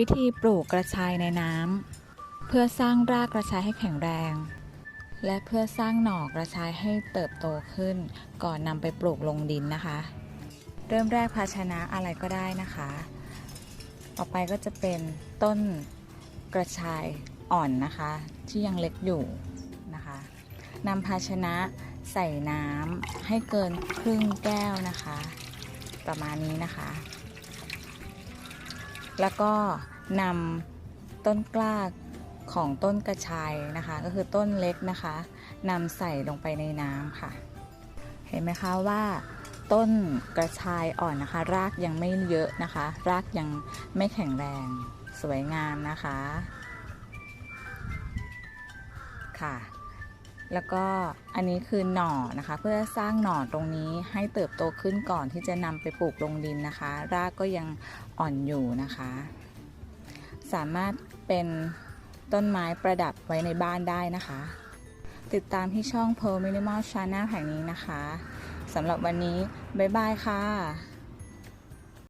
วิธีปลูกกระชายในน้ำเพื่อสร้างรากกระชายให้แข็งแรง และเพื่อสร้างหน่อกระชายให้เติบโตขึ้น ก่อนนำไปปลูกลงดินนะคะ เริ่มแรกภาชนะอะไรก็ได้นะคะ ต่อไปก็จะเป็นต้นกระชายอ่อนนะคะ ที่ยังเล็กอยู่นะคะนำภาชนะใส่น้ำให้เกินครึ่งแก้วนะคะ ประมาณนี้นะคะ แล้วก็นำต้นกล้าของต้นกระชายนะคะ ก็คือต้นเล็กนะคะนำใส่ลงไปในน้ำค่ะ เห็นไหมคะว่า ต้นกระชายอ่อนนะคะ รากยังไม่เยอะนะคะ รากยังไม่แข็งแรงสวยงามนะคะค่ะ แล้วก็อันนี้คือหน่อนะคะ เพื่อสร้างหน่อตรงนี้ให้เติบโตขึ้นก่อนที่จะนำไปปลูกลงดินนะคะ รากก็ยังอ่อนอยู่นะคะ สามารถเป็นต้นไม้ประดับไว้ในบ้านได้นะคะ ติดตามที่ช่อง Pearl Minimal Channel แห่งนี้นะคะสำหรับวันนี้ บ๊ายบายค่ะ